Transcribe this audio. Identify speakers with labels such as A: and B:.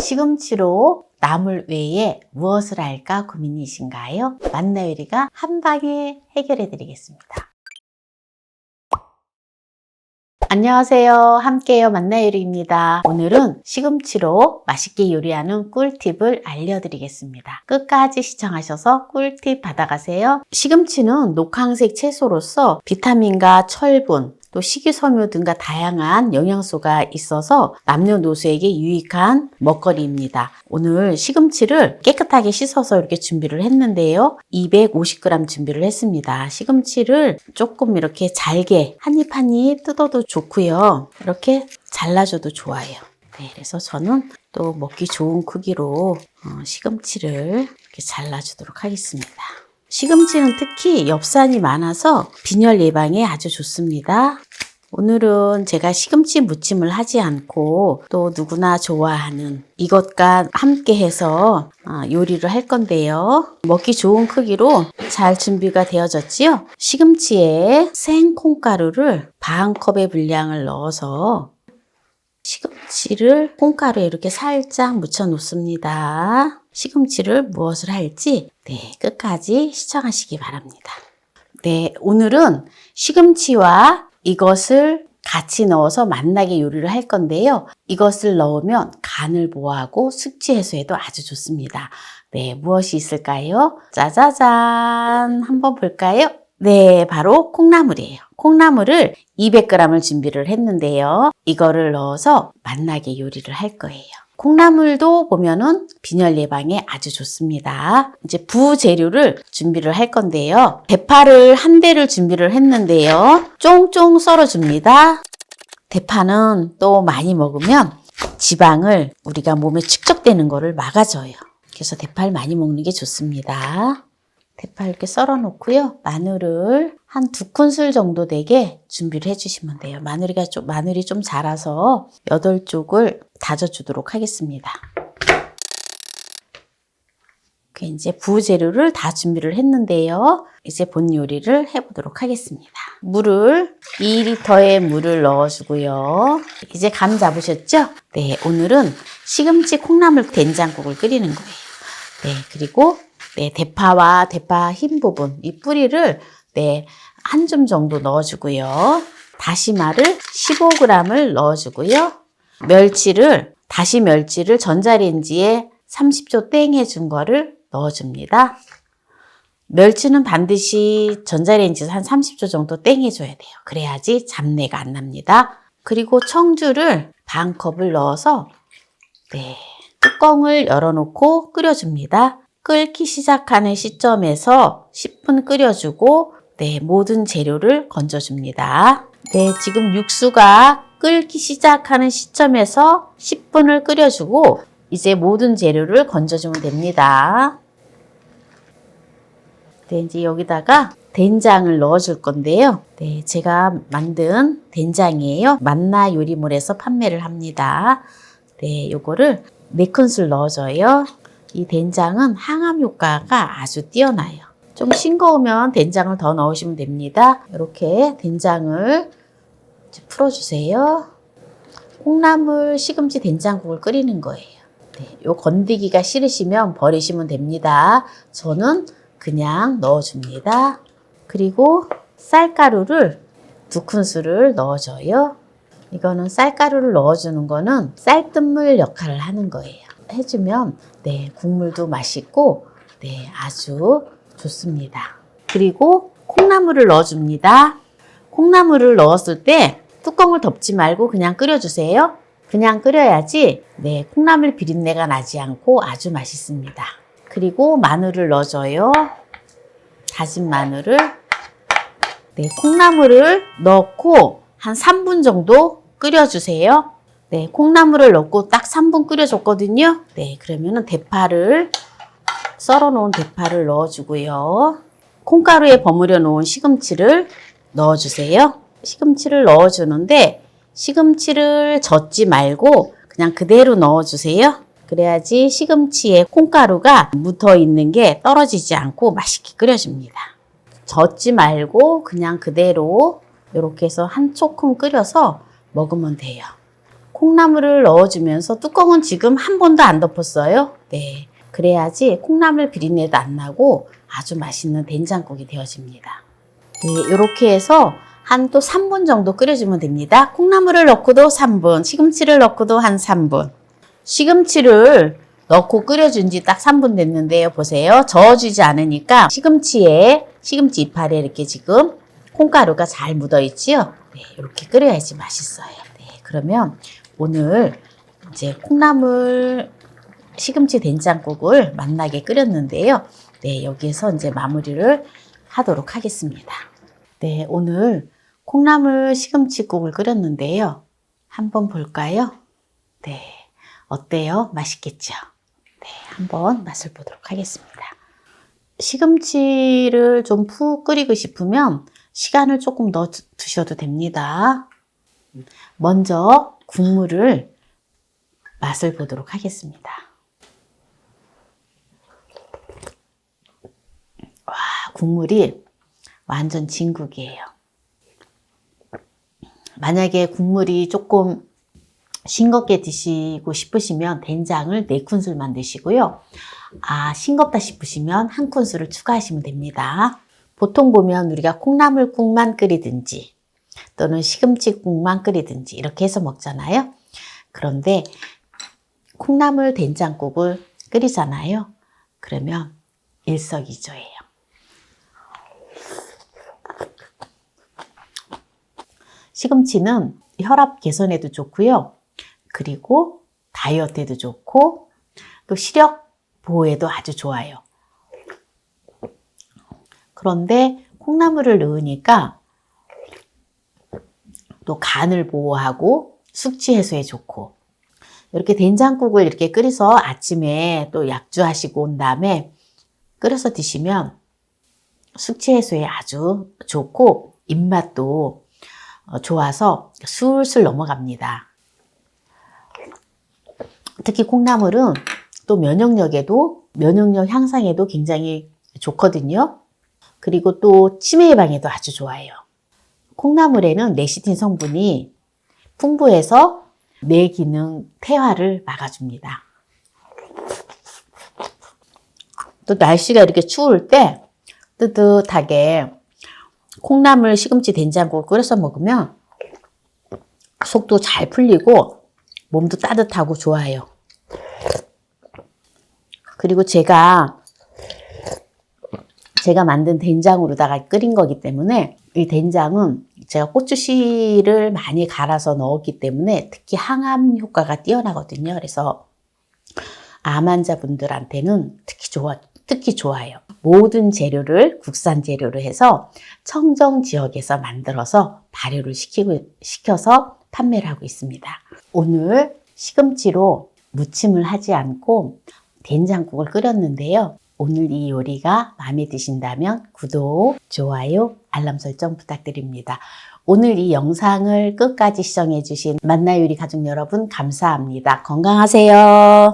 A: 시금치로 나물 외에 무엇을 할까 고민이신가요? 만나요리가 한 방에 해결해 드리겠습니다. 안녕하세요. 함께요. 만나요리입니다. 오늘은 시금치로 맛있게 요리하는 꿀팁을 알려드리겠습니다. 끝까지 시청하셔서 꿀팁 받아가세요. 시금치는 녹황색 채소로서 비타민과 철분, 또 식이섬유 등과 다양한 영양소가 있어서 남녀노소에게 유익한 먹거리입니다. 오늘 시금치를 깨끗하게 씻어서 이렇게 준비를 했는데요. 250g 준비를 했습니다. 시금치를 조금 이렇게 잘게 한입 한입 뜯어도 좋고요. 이렇게 잘라줘도 좋아요. 네, 그래서 저는 또 먹기 좋은 크기로 어, 시금치를 이렇게 잘라주도록 하겠습니다. 시금치는 특히 엽산이 많아서 빈혈 예방에 아주 좋습니다. 오늘은 제가 시금치 무침을 하지 않고 또 누구나 좋아하는 이것과 함께 해서 아, 요리를 할 건데요. 먹기 좋은 크기로 잘 준비가 되어졌지요. 시금치에 생 콩가루를 반 컵의 분량을 넣어서 시금치를 콩가루에 이렇게 살짝 묻혀 놓습니다. 시금치를 무엇을 할지 네, 끝까지 시청하시기 바랍니다. 네, 오늘은 시금치와 이것을 같이 넣어서 맛나게 요리를 할 건데요. 이것을 넣으면 간을 보호하고 숙취 해소에도 아주 좋습니다. 네, 무엇이 있을까요? 짜자잔! 한번 볼까요? 네, 바로 콩나물이에요. 콩나물을 200g을 준비를 했는데요. 이거를 넣어서 맛나게 요리를 할 거예요. 콩나물도 보면은 빈혈 예방에 아주 좋습니다. 이제 부재료를 준비를 할 건데요. 대파를 한 대를 준비를 했는데요. 쫑쫑 썰어줍니다. 대파는 또 많이 먹으면 지방을 우리가 몸에 축적되는 거를 막아줘요. 그래서 대파를 많이 먹는 게 좋습니다. 대파 이렇게 썰어 놓고요. 마늘을 한 두 큰술 정도 되게 준비를 해주시면 돼요. 마늘이가 좀, 마늘이 좀 자라서 여덟 쪽을 다져주도록 하겠습니다. 그 이제 부재료를 다 준비를 했는데요. 이제 본 요리를 해보도록 하겠습니다. 물을 2리터의 물을 넣어주고요. 이제 감 잡으셨죠? 네, 오늘은 시금치 콩나물 된장국을 끓이는 거예요. 네, 그리고 네, 대파와 대파 흰 부분, 이 뿌리를 네, 한 줌 정도 넣어주고요. 다시마를 15g을 넣어주고요. 멸치를, 다시 멸치를 전자레인지에 30초 땡 해준 거를 넣어줍니다. 멸치는 반드시 전자레인지에서 한 30초 정도 땡 해줘야 돼요. 그래야지 잡내가 안 납니다. 그리고 청주를 반 컵을 넣어서 네, 뚜껑을 열어놓고 끓여줍니다. 끓기 시작하는 시점에서 10분 끓여주고 네, 모든 재료를 건져줍니다. 네, 지금 육수가 끓기 시작하는 시점에서 10분을 끓여주고 이제 모든 재료를 건져주면 됩니다. 네, 이제 여기다가 된장을 넣어줄 건데요. 네, 제가 만든 된장이에요. 만나 요리몰에서 판매를 합니다. 네, 요거를 4큰술 넣어줘요. 이 된장은 항암 효과가 아주 뛰어나요. 좀 싱거우면 된장을 더 넣으시면 됩니다. 이렇게 된장을 풀어주세요. 콩나물 시금치 된장국을 끓이는 거예요. 네, 요 건디기가 싫으시면 버리시면 됩니다. 저는 그냥 넣어줍니다. 그리고 쌀가루를 두 큰술을 넣어줘요. 이거는 쌀가루를 넣어주는 거는 쌀뜨물 역할을 하는 거예요. 해주면 네 국물도 맛있고 네 아주 좋습니다. 그리고 콩나물을 넣어줍니다. 콩나물을 넣었을 때 뚜껑을 덮지 말고 그냥 끓여주세요. 그냥 끓여야지 네 콩나물 비린내가 나지 않고 아주 맛있습니다. 그리고 마늘을 넣어줘요. 다진 마늘을 네 콩나물을 넣고 한 3분 정도 끓여주세요. 네, 콩나물을 넣고 딱 3분 끓여줬거든요. 네, 그러면은 대파를 썰어 놓은 대파를 넣어주고요. 콩가루에 버무려 놓은 시금치를 넣어주세요. 시금치를 넣어주는데 시금치를 젓지 말고 그냥 그대로 넣어주세요. 그래야지 시금치에 콩가루가 묻어 있는 게 떨어지지 않고 맛있게 끓여집니다. 젓지 말고 그냥 그대로 이렇게 해서 한 소끔 끓여서 먹으면 돼요. 콩나물을 넣어주면서 뚜껑은 지금 한 번도 안 덮었어요. 네. 그래야지 콩나물 비린내도 안 나고 아주 맛있는 된장국이 되어집니다. 네, 이렇게 해서 한 또 3분 정도 끓여주면 됩니다. 콩나물을 넣고도 3분, 시금치를 넣고도 한 3분. 시금치를 넣고 끓여준 지 딱 3분 됐는데요. 보세요. 저어주지 않으니까 시금치에, 시금치 이파리에 이렇게 지금 콩가루가 잘 묻어있지요? 네, 이렇게 끓여야지 맛있어요. 네, 그러면 오늘 이제 콩나물 시금치 된장국을 맛나게 끓였는데요. 네, 여기에서 이제 마무리를 하도록 하겠습니다. 네, 오늘 콩나물 시금치국을 끓였는데요. 한번 볼까요? 네, 어때요? 맛있겠죠? 네, 한번 맛을 보도록 하겠습니다. 시금치를 좀 푹 끓이고 싶으면 시간을 조금 넣어 두셔도 됩니다. 먼저 국물을 맛을 보도록 하겠습니다. 와, 국물이 완전 진국이에요. 만약에 국물이 조금 싱겁게 드시고 싶으시면 된장을 4큰술만 드시고요. 아, 싱겁다 싶으시면 한 큰술을 추가하시면 됩니다. 보통 보면 우리가 콩나물국만 끓이든지 또는 시금치국만 끓이든지 이렇게 해서 먹잖아요. 그런데 콩나물 된장국을 끓이잖아요. 그러면 일석이조예요. 시금치는 혈압 개선에도 좋고요. 그리고 다이어트에도 좋고 또 시력 보호에도 아주 좋아요. 그런데 콩나물을 넣으니까 또 간을 보호하고 숙취 해소에 좋고 이렇게 된장국을 이렇게 끓여서 아침에 또 약주하시고 온 다음에 끓여서 드시면 숙취 해소에 아주 좋고 입맛도 어, 좋아서 술술 넘어갑니다. 특히 콩나물은 또 면역력에도 면역력 향상에도 굉장히 좋거든요. 그리고 또 치매 예방에도 아주 좋아요. 콩나물에는 레시틴 성분이 풍부해서 뇌 기능 퇴화를 막아줍니다. 또 날씨가 이렇게 추울 때 뜨뜻하게 콩나물 시금치 된장국 끓여서 먹으면 속도 잘 풀리고 몸도 따뜻하고 좋아요. 그리고 제가 제가 만든 된장으로다가 끓인 거기 때문에 이 된장은 제가 고추씨를 많이 갈아서 넣었기 때문에 특히 항암 효과가 뛰어나거든요. 그래서 암 환자분들한테는 특히 좋아, 특히 좋아요. 모든 재료를 국산 재료로 해서 청정 지역에서 만들어서 발효를 시키고, 시켜서 판매를 하고 있습니다. 오늘 시금치로 무침을 하지 않고 된장국을 끓였는데요. 오늘 이 요리가 마음에 드신다면 구독, 좋아요, 알람 설정 부탁드립니다. 오늘 이 영상을 끝까지 시청해주신 만나 요리 가족 여러분 감사합니다. 건강하세요.